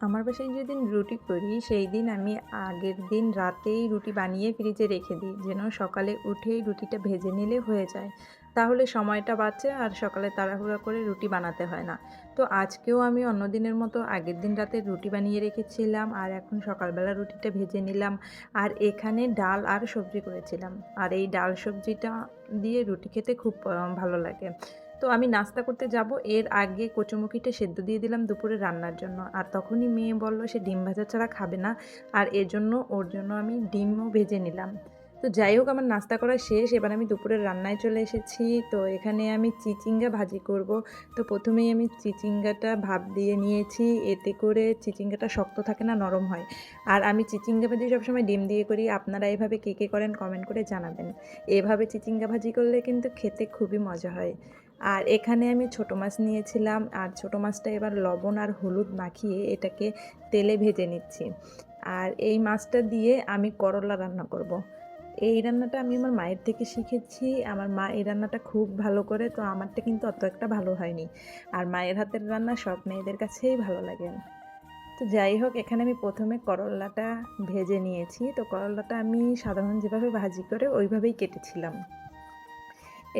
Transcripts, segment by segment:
আমার বাসায় যেদিন রুটি করি সেই দিন আমি আগের দিন রাতেই রুটি বানিয়ে ফ্রিজে রেখে দিই, যেন সকালে উঠেই রুটিটা ভেজে নিলে হয়ে যায়। তাহলে সময়টা বাঁচে আর সকালে তাড়াহুড়া করে রুটি বানাতে হয় না। তো আজকেও আমি অন্য দিনের মতো আগের দিন রাতে রুটি বানিয়ে রেখেছিলাম আর এখন সকালবেলা রুটিটা ভেজে নিলাম আর এখানে ডাল আর সবজি করেছিলাম। আর এই ডাল সবজিটা দিয়ে রুটি খেতে খুব ভালো লাগে। তো আমি নাস্তা করতে যাব। এর আগে কচুমুখিটা সেদ্ধ দিয়ে দিলাম দুপুরে রান্নার জন্য। আর তখনই মেয়ে বলল, সে ডিম ভাজা ছাড়া খাবে না। আর এর জন্য, ওর জন্য আমি ডিমও ভেজে নিলাম। তো যাই হোক, আমার নাস্তা করা শেষ। এবার আমি দুপুরের রান্নায় চলে এসেছি। তো এখানে আমি চিচিঙ্গা ভাজি করব। তো প্রথমেই আমি চিচিঙ্গাটা ভাপ দিয়ে নিয়েছি। এতে করে চিচিঙ্গাটা শক্ত থাকে না, নরম হয়। আর আমি চিচিঙ্গা ভাজি সবসময় ডিম দিয়ে করি। আপনারা এভাবে কে কে করেন কমেন্ট করে জানাবেন। এভাবে চিচিঙ্গা ভাজি করলে কিন্তু খেতে খুবই মজা হয়। আর এখানে আমি ছোটো মাছ নিয়েছিলাম আর ছোটো মাছটা এবার লবণ আর হলুদ মাখিয়ে এটাকে তেলে ভেজে নিচ্ছি। আর এই মাছটা দিয়ে আমি করলা রান্না করব। এই রান্নাটা আমি আমার মায়ের থেকে শিখেছি। আমার মা এই রান্নাটা খুব ভালো করে, তো আমারটা কিন্তু অত একটা ভালো হয়নি। আর মায়ের হাতের রান্না সব মেয়েদের কাছেই ভালো লাগে। তো যাই হোক, এখানে আমি প্রথমে করলাটা ভেজে নিয়েছি। তো করলাটা আমি সাধারণ যেভাবে ভাজি করে ওইভাবেই কেটেছিলাম।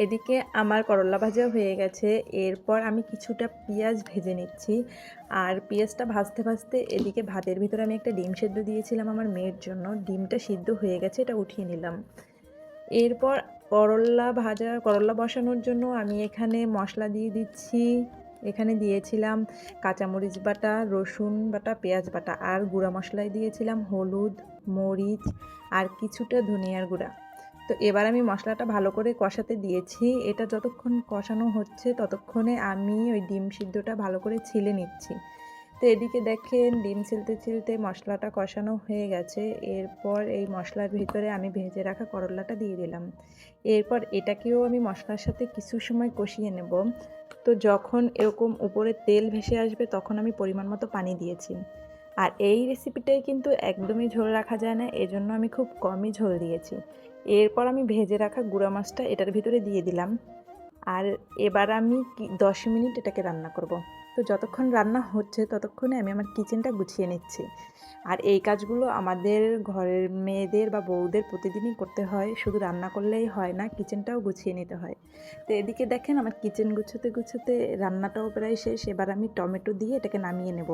এদিকে আমার করলা ভাজা হয়ে গেছে। এরপর আমি কিছুটা পেঁয়াজ ভেজে নিচ্ছি। আর পেঁয়াজটা ভাজতে ভাজতে এদিকে ভাতের ভিতরে আমি একটা ডিম সেদ্ধ দিয়েছিলাম আমার মেয়ের জন্য। ডিমটা সিদ্ধ হয়ে গেছে, এটা উঠিয়ে নিলাম। এরপর করলা ভাজা, করলা বসানোর জন্য আমি এখানে মশলা দিয়ে দিচ্ছি। এখানে দিয়েছিলাম কাঁচামরিচ বাটা, রসুন বাটা, পেঁয়াজ বাটা। আর গুঁড়া মশলায় দিয়েছিলাম হলুদ, মরিচ, আর কিছুটা ধনিয়ার গুঁড়া। তো এবার আমি মশলাটা ভালো করে কষাতে দিয়েছি। এটা যতক্ষণ কষানো হচ্ছে ততক্ষণে আমি ওই ডিম সিদ্ধটা ভালো করে ছিলে নিচ্ছি। তো এদিকে দেখেন ডিম ছিলতে ছিলতে মশলাটা কষানো হয়ে গেছে। এরপর এই মশলার ভিতরে আমি ভেজে রাখা করলাটা দিয়ে দিলাম। এরপর এটাকেও আমি মশলার সাথে কিছু সময় কষিয়ে নেব। তো যখন এরকম উপরে তেল ভেসে আসবে তখন আমি পরিমাণ মতো পানি দিয়েছি। আর এই রেসিপিটাই কিন্তু একদমই ঝোল রাখা যায় না, এজন্য আমি খুব কমই ঝোল দিয়েছি। এরপর আমি ভেজে রাখা গুঁড়া মাছটা এটার ভিতরে দিয়ে দিলাম। আর এবার আমি দশ মিনিট এটাকে রান্না করব। তো যতক্ষণ রান্না হচ্ছে ততক্ষণে আমি আমার কিচেনটা গুছিয়ে নিচ্ছি। আর এই কাজগুলো আমাদের ঘরের মেয়েদের বা বউদের প্রতিদিনই করতে হয়, শুধু রান্না করলেই হয় না কিচেনটাও গুছিয়ে নিতে হয়। তো এদিকে দেখেন আমার কিচেন গুছোতে গুছোতে রান্নাটাও প্রায় শেষ, এবার আমি টমেটো দিয়ে এটাকে নামিয়ে নেব।